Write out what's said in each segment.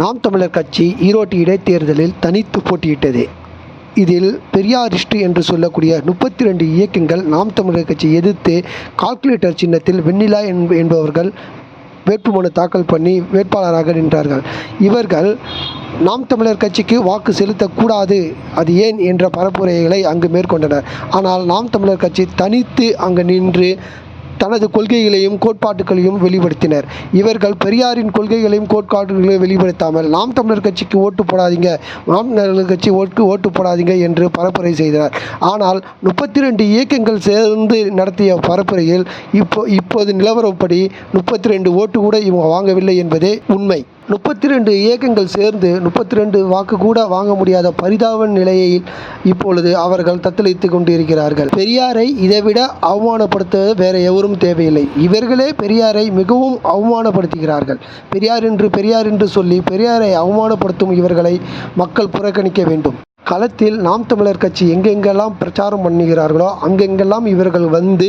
நாம் தமிழர் கட்சி ஈரோட்டு இடைத்தேர்தலில் தனித்து போட்டியிட்டது. இதில் பெரியாரிஸ்ட் என்று சொல்லக்கூடிய முப்பத்தி ரெண்டு இயக்கங்கள் நாம் தமிழர் கட்சியை எதிர்த்து கால்குலேட்டர் சின்னத்தில் வெண்ணிலா என்பவர்கள் வேட்புமனு தாக்கல் பண்ணி வேட்பாளராக நின்றார்கள். இவர்கள் நாம் தமிழர் கட்சிக்கு வாக்கு செலுத்தக்கூடாது அது ஏன் என்ற பரப்புரைகளை அங்கு மேற்கொண்டனர். ஆனால் நாம் தமிழர் கட்சி தனித்து அங்கு நின்று தனது கொள்கைகளையும் கோட்பாட்டுகளையும் வெளிப்படுத்தினர். இவர்கள் பெரியாரின் கொள்கைகளையும் கோட்பாடுகளையும் வெளிப்படுத்தாமல் நாம் தமிழர் கட்சிக்கு ஓட்டு போடாதீங்க நாம் தமிழர் கட்சி ஓட்டு ஓட்டு போடாதீங்க என்று பரப்புரை செய்தனர். ஆனால் முப்பத்தி ரெண்டு இயக்கங்கள் சேர்ந்து நடத்திய பரப்புரையில் இப்போ இப்போது நிலவரப்படி முப்பத்தி ரெண்டு ஓட்டு கூட இவங்க வாங்கவில்லை என்பதே உண்மை. முப்பத்தி ரெண்டு இயக்கங்கள் சேர்ந்து முப்பத்தி ரெண்டு வாக்கு கூட வாங்க முடியாத பரிதாப நிலையை இப்பொழுது அவர்கள் தத்தளித்து கொண்டிருக்கிறார்கள். பெரியாரை இதைவிட அவமானப்படுத்த வேற எவரும் தேவையில்லை. இவர்களே பெரியாரை மிகவும் அவமானப்படுத்துகிறார்கள். பெரியார் என்று பெரியார் என்று சொல்லி பெரியாரை அவமானப்படுத்தும் இவர்களை மக்கள் புறக்கணிக்க வேண்டும். களத்தில் நாம் தமிழர் கட்சி எங்கெங்கெல்லாம் பிரச்சாரம் பண்ணுகிறார்களோ அங்கெங்கெல்லாம் இவர்கள் வந்து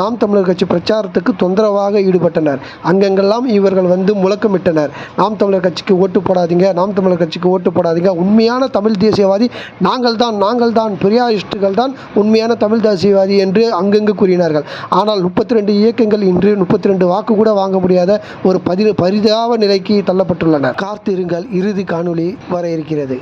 நாம் தமிழர் கட்சி பிரச்சாரத்துக்கு தொந்தரவாக ஈடுபட்டனர். அங்கெங்கெல்லாம் இவர்கள் வந்து முழக்கமிட்டனர். நாம் தமிழர் கட்சிக்கு ஓட்டு போடாதீங்க நாம் தமிழர் கட்சிக்கு ஓட்டு போடாதீங்க. உண்மையான தமிழ் தேசியவாதி நாங்கள் தான் நாங்கள் தான் பெரியாரிஸ்டுகள் தான் உண்மையான தமிழ் தேசியவாதி என்று அங்கங்கு கூறினார்கள். ஆனால் முப்பத்தி ரெண்டு இயக்கங்கள் இன்று முப்பத்தி ரெண்டு வாக்கு கூட வாங்க முடியாத ஒரு பதி பரிதாப நிலைக்கு தள்ளப்பட்டுள்ளனர். காத்திருங்கள் இறுதி காணொளி வர இருக்கிறது.